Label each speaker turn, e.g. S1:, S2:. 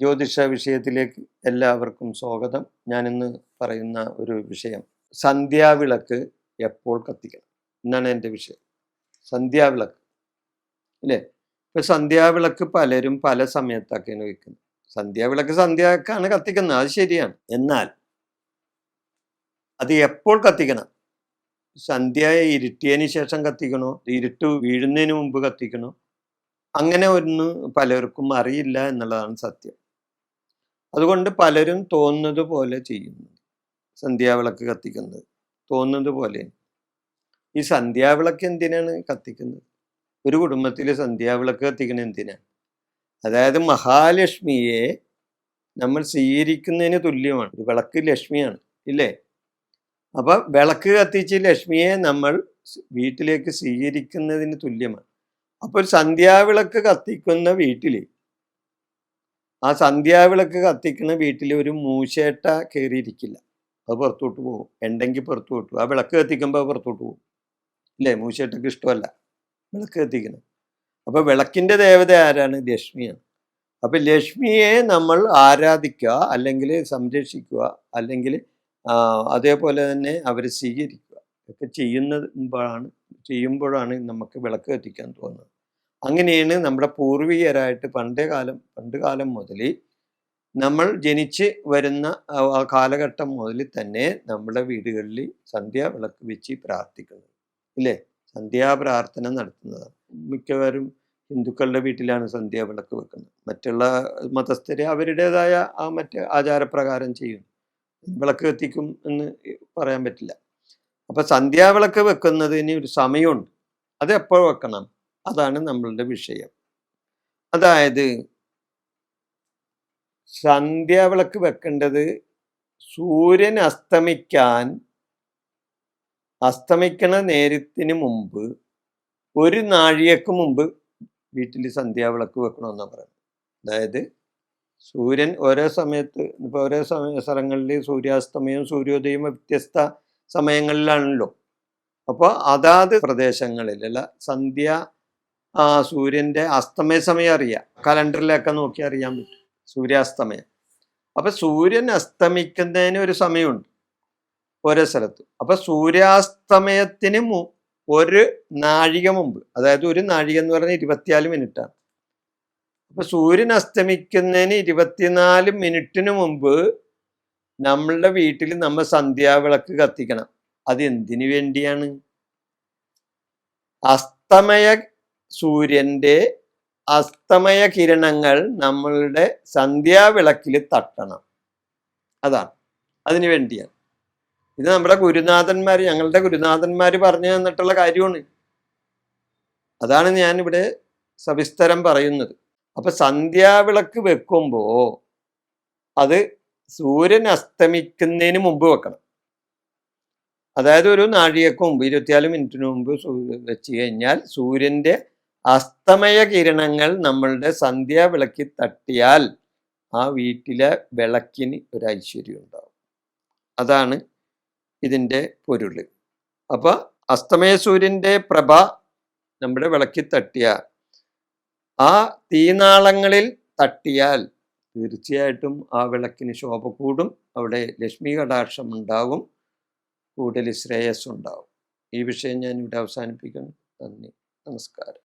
S1: ജ്യോതിഷ വിഷയത്തിലേക്ക് എല്ലാവർക്കും സ്വാഗതം. ഞാനിന്ന് പറയുന്ന ഒരു വിഷയം സന്ധ്യാവിളക്ക് എപ്പോൾ കത്തിക്കണം? എന്നാണ് എന്റെ വിഷയം. സന്ധ്യാവിളക്ക് അല്ലേ? ഇപ്പൊ സന്ധ്യാവിളക്ക് പലരും പല സമയത്തൊക്കെയാണ് വയ്ക്കുന്നത് സന്ധ്യാവിളക്ക് സന്ധ്യക്കാണ് കത്തിക്കുന്നത് അത് ശരിയാണ്. എന്നാൽ അത് എപ്പോൾ കത്തിക്കണം? സന്ധ്യ ഇരുട്ടിയതിന് ശേഷം കത്തിക്കണോ? ഇരുട്ട് വീഴുന്നതിന് മുമ്പ് കത്തിക്കണോ? അങ്ങനെ ഒന്ന് പലർക്കും അറിയില്ല എന്നുള്ളതാണ് സത്യം. അതുകൊണ്ട് പലരും തോന്നുന്നത് പോലെ ചെയ്യുന്നു. സന്ധ്യാവിളക്ക് കത്തിക്കുന്നത് തോന്നുന്നത് പോലെ. ഈ സന്ധ്യാവിളക്ക് എന്തിനാണ് കത്തിക്കുന്നത്? ഒരു കുടുംബത്തിൽ സന്ധ്യാവിളക്ക് കത്തിക്കുന്നത് എന്തിനാണ് അതായത് മഹാലക്ഷ്മിയെ നമ്മൾ സ്വീകരിക്കുന്നതിന് തുല്യമാണ്. ഒരു വിളക്ക് ലക്ഷ്മിയാണ് ഇല്ലേ? അപ്പൊ വിളക്ക് കത്തിച്ച് ലക്ഷ്മിയെ നമ്മൾ വീട്ടിലേക്ക് സ്വീകരിക്കുന്നതിന് തുല്യമാണ്. അപ്പോൾ സന്ധ്യാവിളക്ക് കത്തിക്കുന്ന വീട്ടിൽ ആ സന്ധ്യാവിളക്ക് കത്തിക്കുന്ന വീട്ടിൽ ഒരു മൂശേട്ട കയറിയിരിക്കില്ല അത് പുറത്തോട്ട് പോകും. ഉണ്ടെങ്കിൽ പുറത്തു വിട്ടു ആ വിളക്ക് കത്തിക്കുമ്പോൾ പുറത്തോട്ട് പോകും. ഇല്ലേ? മൂശേട്ടക്ക് ഇഷ്ടമല്ല. വിളക്ക് കത്തിക്കണം അപ്പോൾ വിളക്കിന്റെ ദേവത ആരാണ്? ലക്ഷ്മിയാണ്. അപ്പൊ ലക്ഷ്മിയെ നമ്മൾ ആരാധിക്കുക അല്ലെങ്കിൽ സംരക്ഷിക്കുക അല്ലെങ്കിൽ അതേപോലെ തന്നെ അവരെ സ്വീകരിക്കുക. ഒക്കെ ചെയ്യുന്നതാണ് ചെയ്യുമ്പോഴാണ് നമുക്ക് വിളക്ക് കത്തിക്കാൻ തോന്നുന്നത്. അങ്ങനെയാണ് നമ്മുടെ പൂർവികരായിട്ട് പണ്ടേ കാലം പണ്ട് കാലം മുതൽ നമ്മൾ ജനിച്ച് വരുന്ന കാലഘട്ടം മുതൽ തന്നെ നമ്മുടെ വീടുകളിൽ സന്ധ്യാ വിളക്ക് വെച്ച് പ്രാർത്ഥിക്കുന്നത് ഇല്ലേ? സന്ധ്യാപ്രാർത്ഥന നടത്തുന്നതാണ്. മിക്കവാറും ഹിന്ദുക്കളുടെ വീട്ടിലാണ് സന്ധ്യാ വിളക്ക് വെക്കുന്നത്. മറ്റുള്ള മതസ്ഥരെ അവരുടേതായ ആ മറ്റ് ആചാരപ്രകാരം ചെയ്യും. വിളക്ക് കത്തിക്കും എന്ന് പറയാൻ പറ്റില്ല. അപ്പൊ സന്ധ്യാവിളക്ക് വെക്കുന്നതിന് ഒരു സമയമുണ്ട്. അത് എപ്പോൾ വെക്കണം. അതാണ് നമ്മളുടെ വിഷയം. അതായത് സന്ധ്യാവിളക്ക് വെക്കേണ്ടത് സൂര്യൻ അസ്തമിക്കാൻ അസ്തമിക്കണ നേരത്തിന് മുമ്പ് ഒരു നാഴികക്ക് മുമ്പ് വീട്ടിൽ സന്ധ്യാവിളക്ക് വെക്കണമെന്നാണ് പറയുന്നത്. അതായത് സൂര്യൻ ഓരോ സമയത്ത് ഇപ്പോൾ ഓരോ സമയ സ്ഥലങ്ങളിൽ സൂര്യാസ്തമയവും സൂര്യോദയവും വ്യത്യസ്ത സമയങ്ങളിലാണല്ലോ. അപ്പോൾ അതാത് പ്രദേശങ്ങളിലുള്ള സന്ധ്യ ആ സൂര്യന്റെ അസ്തമയ സമയം അറിയാം. കലണ്ടറിലൊക്കെ നോക്കി അറിയാൻ പറ്റും. സൂര്യാസ്തമയം. അപ്പം സൂര്യൻ അസ്തമിക്കുന്നതിന് ഒരു സമയമുണ്ട്. ഓരോ സ്ഥലത്ത്. അപ്പൊ സൂര്യാസ്തമയത്തിന് ഒരു നാഴിക മുമ്പ് അതായത് ഒരു നാഴിക എന്ന് പറഞ്ഞാൽ ഇരുപത്തിനാല് മിനിറ്റാണ്. അപ്പൊ സൂര്യൻ അസ്തമിക്കുന്നതിന് ഇരുപത്തിനാല് മിനിറ്റിന് മുമ്പ് നമ്മളുടെ വീട്ടിൽ നമ്മൾ സന്ധ്യാവിളക്ക് കത്തിക്കണം. അത് എന്തിനു വേണ്ടിയാണ്? അസ്തമയ സൂര്യന്റെ അസ്തമയ കിരണങ്ങൾ നമ്മളുടെ സന്ധ്യാവിളക്കിൽ തട്ടണം. അതാണ്. അതിനു വേണ്ടിയാണ്. ഇത് നമ്മുടെ ഗുരുനാഥന്മാർ ഞങ്ങളുടെ ഗുരുനാഥന്മാർ പറഞ്ഞു തന്നിട്ടുള്ള കാര്യമാണ്. അതാണ് ഞാൻ ഇവിടെ സവിസ്തരം പറയുന്നത്. അപ്പൊ സന്ധ്യാവിളക്ക് വെക്കുമ്പോൾ അത് സൂര്യൻ അസ്തമിക്കുന്നതിന് മുമ്പ് വെക്കണം. അതായത് ഒരു നാഴികക്ക് മുമ്പ് ഇരുപത്തിനാല് മിനിറ്റിന് മുമ്പ് വെച്ച് കഴിഞ്ഞാൽ സൂര്യന്റെ അസ്തമയ കിരണങ്ങൾ നമ്മളുടെ സന്ധ്യാവിളക്കിൽ തട്ടിയാൽ ആ വീട്ടിലെ വിളക്കിന് ഒരു ഐശ്വര്യം ഉണ്ടാവും. അതാണ് ഇതിന്റെ പൊരുൾ അപ്പോൾ അസ്തമയ സൂര്യന്റെ പ്രഭ നമ്മുടെ വിളക്കി തട്ടിയാൽ ആ തീനാളങ്ങളിൽ തട്ടിയാൽ തീർച്ചയായിട്ടും ആ വിളക്കിന് ശോഭ കൂടും അവിടെ ലക്ഷ്മി കടാക്ഷം ഉണ്ടാവും കൂടുതൽ ശ്രേയസ് ഉണ്ടാവും. ഈ വിഷയം ഞാൻ ഇവിടെ അവസാനിപ്പിക്കുന്നു. നന്ദി. നമസ്കാരം.